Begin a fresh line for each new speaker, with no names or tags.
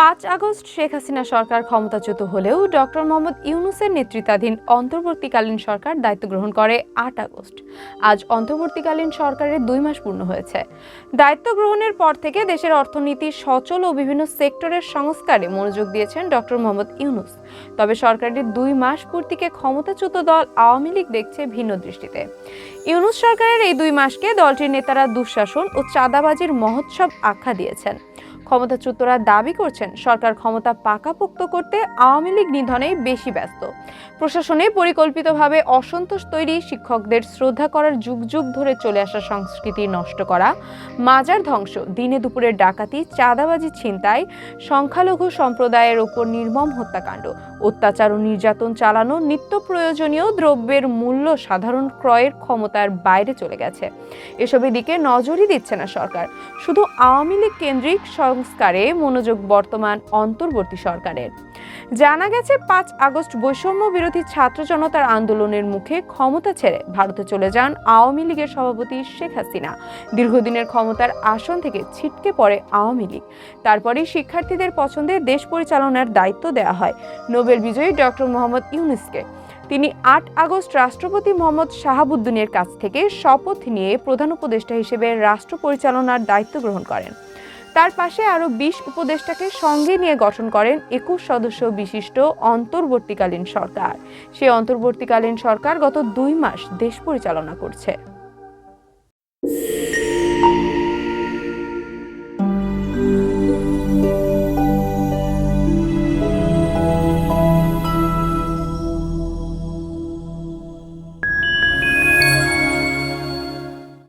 পাঁচ আগস্ট শেখ হাসিনা সরকার ক্ষমতাচ্যুত হলেও ডক্টর মোহাম্মদ ইউনুসের নেতৃত্বাধীন অন্তর্বর্তীকালীন সরকার দায়িত্ব গ্রহণ করে আট আগস্ট। আজ অন্তর্বর্তীকালীন সরকারের দুই মাস পূর্ণ হয়েছে। দায়িত্ব গ্রহণের পর থেকে দেশের অর্থনীতি সচল ও বিভিন্ন সেক্টরের সংস্কারে মনোযোগ দিয়েছেন ডক্টর মোহাম্মদ ইউনুস। তবে সরকারের দুই মাস পূর্তিকে ক্ষমতাচ্যুত দল আওয়ামী লীগ দেখছে ভিন্ন দৃষ্টিতে। ইউনুস সরকারের এই দুই মাসকে দলটির নেতারা দুঃশাসন ও চাঁদাবাজির মহোৎসব আখ্যা দিয়েছেন। ক্ষমতাচ্যুতরা দাবি করছেন সরকার ক্ষমতা পাকাপোক্ত করতে আওয়ামী লীগ নিধনেই বেশি ব্যস্ত। প্রশাসনে পরিকল্পিতভাবে অসন্তোষ তৈরি, শিক্ষকদের শ্রদ্ধা করার যুগ যুগ ধরে চলে আসা সংস্কৃতি নষ্ট করা, মাজার ধ্বংস, দিনে দুপুরের ডাকাতি, চাঁদাবাজি ছিনতাই, সংখ্যালঘু সম্প্রদায়ের ওপর নির্মম হত্যাকাণ্ড, অত্যাচার ও নির্যাতন চালানো নিত্য প্রয়োজনীয় দ্রব্যের মূল্য সাধারণ ক্রয়ের ক্ষমতার বাইরে চলে গেছে। এসবের দিকে নজরই দিচ্ছে না সরকার। শুধু আওয়ামী লীগ কেন্দ্রিক সংস্কারে মনোযোগ বর্তমান অন্তর্বর্তী সরকারের। জানা গেছে, পাঁচ আগস্ট বৈষম্য বিরোধী ছাত্র জনতার আন্দোলনের মুখে ক্ষমতা ছেড়ে ভারতে চলে যান আওয়ামী লীগের সভাপতি শেখ হাসিনা। দীর্ঘদিনের ক্ষমতার আসন থেকে ছিটকে পড়ে আওয়ামী লীগ। তারপরেই শিক্ষার্থীদের পছন্দে দেশ পরিচালনার দায়িত্ব দেওয়া হয় নোবেল বিজয়ী ডক্টর মোহাম্মদ ইউনুসকে। তিনি আট আগস্ট রাষ্ট্রপতি মোহাম্মদ শাহাবুদ্দিনের কাছ থেকে শপথ নিয়ে প্রধান উপদেষ্টা হিসেবে রাষ্ট্র পরিচালনার দায়িত্ব গ্রহণ করেন। তার পাশে আরও বিশ উপদেষ্টাকে সঙ্গে নিয়ে গঠন করেন একুশ সদস্য বিশিষ্ট অন্তর্বর্তীকালীন সরকার। সে অন্তর্বর্তীকালীন সরকার গত দুই মাস দেশ পরিচালনা করছে।